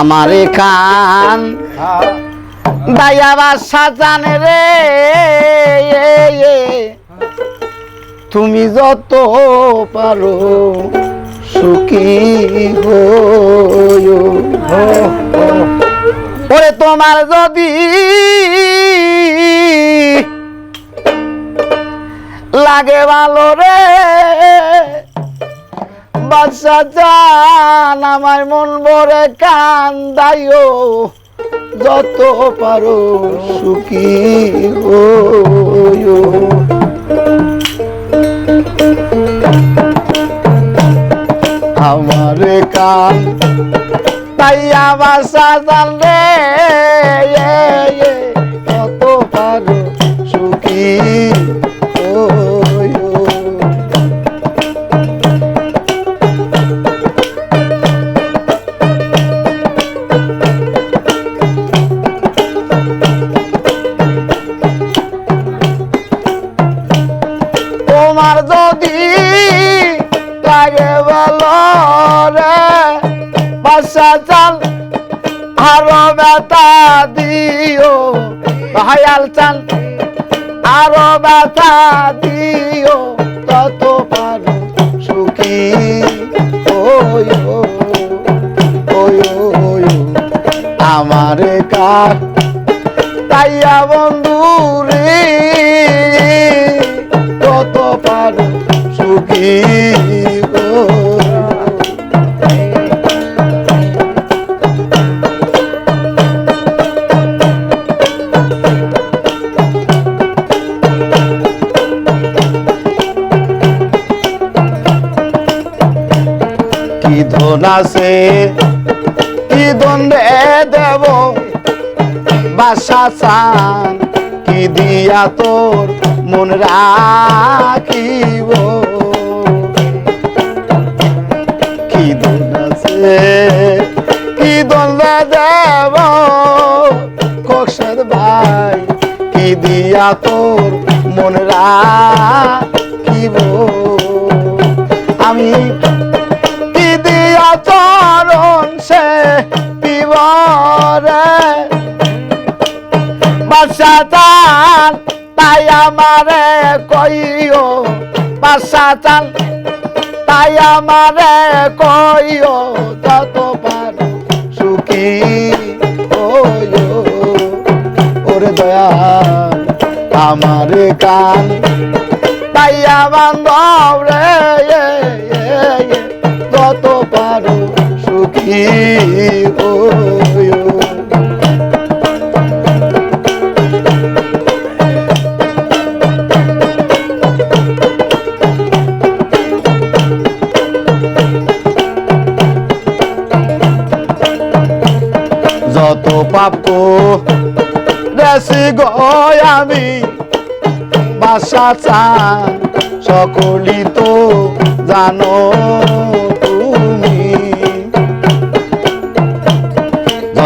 আমারে কান দাইয়া বাসা জানে রে। তুমি যত পারো সুখী ওরে তোমার যদি লাগে ভালো রে বাচ্চা চান আমার মন ভরে কান দাইও যত পারো সুখী হইও। আমার কান তাই আমার সাজান রে লাগে বাসা চাল, আরও ব্যথা দিও। ভাইয়াল চাল, আরও ব্যথা দিও। তত পারো সুখী ওয়ো ওয়ো ওয়ো। আমার কার, তাইয়া বন্ধু রে আছে কি দণ্ডে দেব? বাসা চান। কি দিয়া তোর মন রাখিব? কি দন আছে? কি দলে দেব? কষের ভাই, কি দিয়া তোর মন রাখিব? আমি কি দিয়া চরণ সে পিবরে বাসা চাল তাই আমারে কইও। বাসা চাল তাই আমারে কইও যত পারো সুখী ওয়ো ওরে দয়াল, আমারে কান, তাইয়া বান্ধব রে যত পাপ রেসি গয় আমি বাসা চান সকলি তো জানো।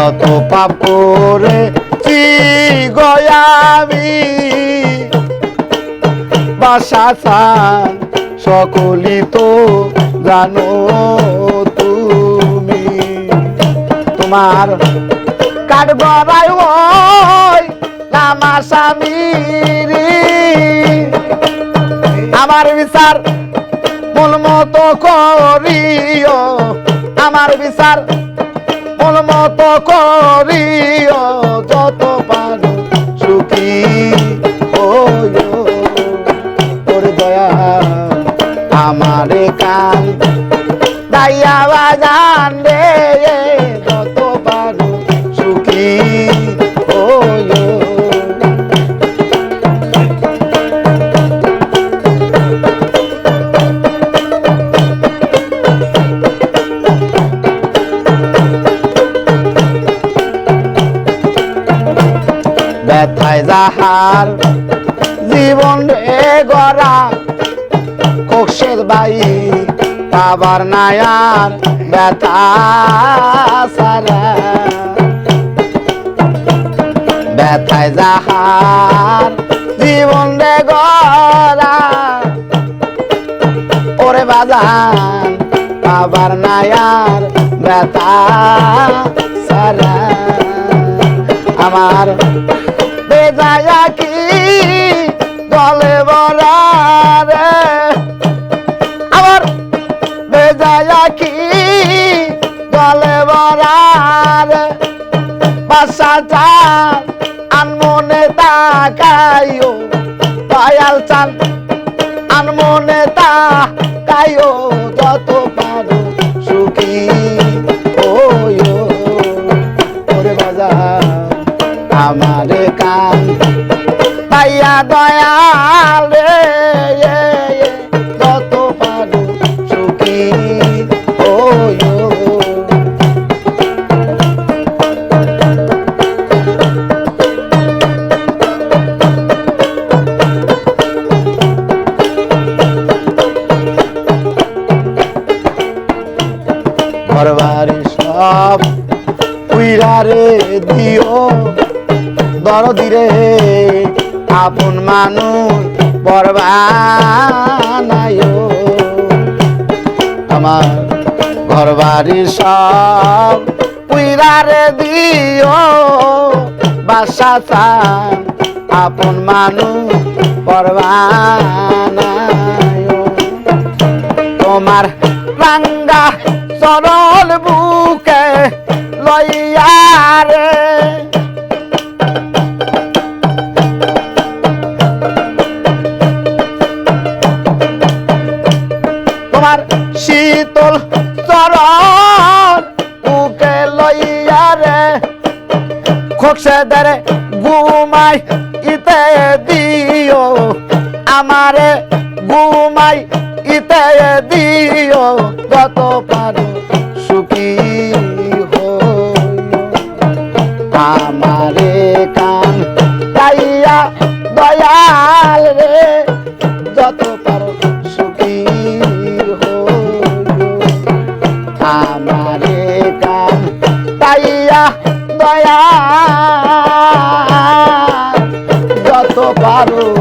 যত পাপ করে গয়ামি বাসা চান সকলি তো জানো তুমি। তোমার কাঠ গড়াই ওই নামা স্বামীর। আমার বিচার মূল মতো করিও, আমার বিচার মতো করিও যত পারো সুখী ওয়ো তোর দয়া আমারে কান দাইয়া বাজান রে। যাহার জীবন রে গড়া কোষের বাই পাবার নায়ার ব্যথা ব্যথায় যাহার জীবন রে গড়া, ওরে বাজান পাবার নায়ার ব্যথা সারা আমার বেজায়া কি? জলে ভরা রে। আমার বেজায়া কি? জলে ভরা রে। বাসাটা আনমনে তাকাইও, দয়াল চান আনমনে যত পারো আমারে কান। পাইয়া দয়াল রে দরদিরে আপন মানুষ বরবানায়ও আমার ঘর বাড়ি সব উইরারে দিও, বাসা চান, আপন মানুষ বরবানায়ও তোমার রাঙ্গা সরল বুকে লইয়া রে চরণ বুকে লইয়া রে খোকসে দরে ঘুমাই ইতে দিও, আমারে ঘুমাই ইতে দিও, যত পারো। কান পাইয়া দয়া। যত পারো